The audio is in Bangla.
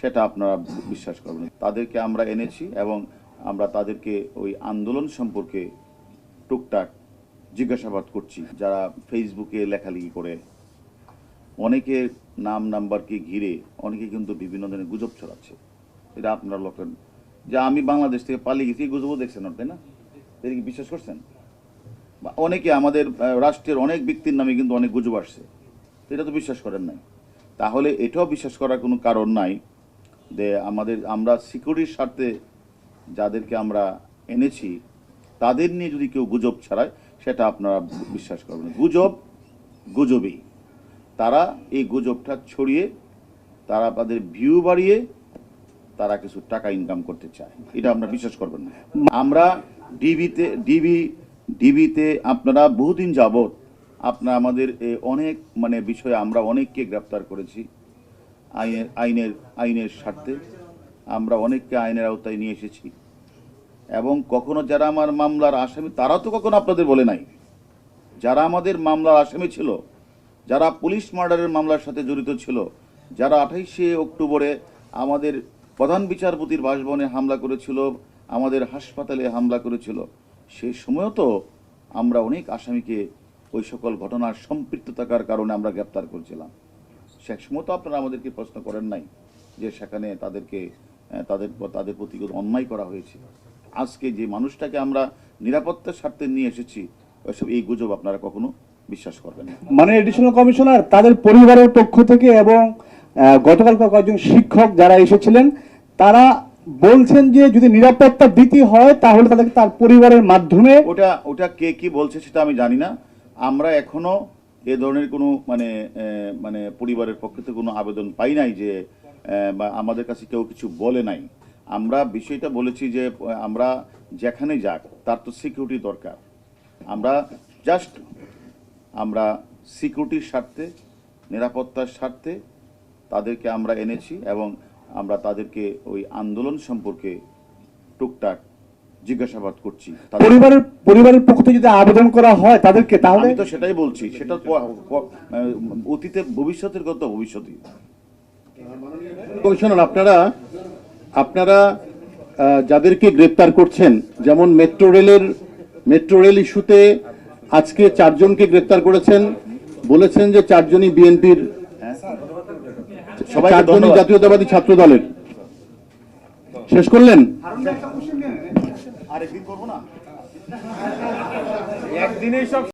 সেটা আপনারা বিশ্বাস করবেন। তাদেরকে আমরা এনেছি এবং আমরা তাদেরকে ওই আন্দোলন সম্পর্কে টুকটাক জিজ্ঞাসাবাদ করছি। যারা ফেসবুকে লেখালেখি করে, অনেকে নাম নাম্বারকে ঘিরে, অনেকে কিন্তু বিভিন্ন ধরনের গুজব ছড়াচ্ছে। এটা আপনারা লক্ষ্য যে আমি বাংলাদেশ থেকে পালিয়ে গেছি গুজবও দেখছেন তাই না? এটা কি বিশ্বাস করছেন? বা অনেকে আমাদের রাষ্ট্রের অনেক ব্যক্তির নামে কিন্তু অনেক গুজব আসছে। এটা তো বিশ্বাস করেন নাই। তাহলে এটাও বিশ্বাস করার কোনো কারণ নাই যে আমাদের, আমরা সিকিউরিটির স্বার্থে যাদেরকে আমরা এনেছি, তাদের নিয়ে যদি কেউ গুজব ছাড়ায়, সেটা আপনারা বিশ্বাস করবেন। গুজব গুজবই। তারা এই গুজবটা ছড়িয়ে, তারা তাদের ভিউ বাড়িয়ে, তারা কিছু টাকা ইনকাম করতে চায়। এটা আপনারা বিশ্বাস করবেন না। আমরা ডিবিতে ডিবি ডিবিতে আপনারা বহুদিন যাবত আপনারা আমাদের অনেক মানে বিষয়ে আমরা অনেককে গ্রেপ্তার করেছি। আইনের আইনের আইনের স্বার্থে আমরা অনেককে আইনের আওতায় নিয়ে এসেছি। এবং কখনো যারা আমার মামলার আসামি, তারা তো কখনো আপনাদের বলে নাই। যারা আমাদের মামলার আসামি ছিল, যারা পুলিশ মার্ডারের মামলার সাথে জড়িত ছিল, যারা আঠাইশে অক্টোবরে আমাদের প্রধান বিচারপতির বাসভবনে হামলা করেছিল, আমাদের হাসপাতালে হামলা করেছিল সেই সময়ও তো আমরা অনেক আসামিকে ওই সকল ঘটনার সম্পৃক্ত থাকার কারণে আমরা গ্রেপ্তার করেছিলাম। সে সময় তো আপনারা আমাদেরকে প্রশ্ন করেন নাই যে সেখানে তাদেরকে তাদের তাদের প্রতি অন্যায় করা হয়েছে। আজকে যে মানুষটাকে আমরা নিরাপত্তার স্বার্থে নিয়ে এসেছি ওইসব এই গুজব আপনারা কখনো বিশ্বাস করবেন না। মানে এডিশনাল কমিশনার তাদের পরিবারের পক্ষ থেকে এবং আহ, গতকালকার কয়েকজন শিক্ষক যারা এসেছিলেন তারা বলছেন যে যদি নিরাপত্তা দিতে হয় তাহলে তাদেরকে তার পরিবারের মাধ্যমে ওটা ওটা কে কি বলছে সেটা আমি জানি না। আমরা এখনও এ ধরনের কোনো মানে মানে পরিবারের পক্ষ থেকে কোনো আবেদন পাই নাই যে বা আমাদের কাছে কেউ কিছু বলে নাই। আমরা বিষয়টা বলেছি যে, আমরা যেখানে যাক, তার তো সিকিউরিটি দরকার। আমরা জাস্ট আমরা সিকিউরিটির স্বার্থে, নিরাপত্তার স্বার্থে তাদেরকে আমরা এনেছি এবং আমরা তাদেরকে ওই আন্দোলন সম্পর্কে টুকটাক জিজ্ঞাসাবাদ করছি পরিবারের পরিবারের পক্ষ থেকে যদি আবেদন করা হয় তাদেরকে তাহলে আমি তো সেটাই বলছি সেটা অতীতে ভবিষ্যতের গত ভবিষ্যতে কমিশনার আপনারা আপনারা যাদেরকে গ্রেপ্তার করছেন যেমন মেট্রো রেলের মেট্রো রেল ইস্যুতে আজকে চারজনকে গ্রেপ্তার করেছেন বলেছেন যে চারজনই বিএনপির চারজনই জাতীয়তাবাদী ছাত্র দলের শেষ করলেন? আরেকদিন করব না?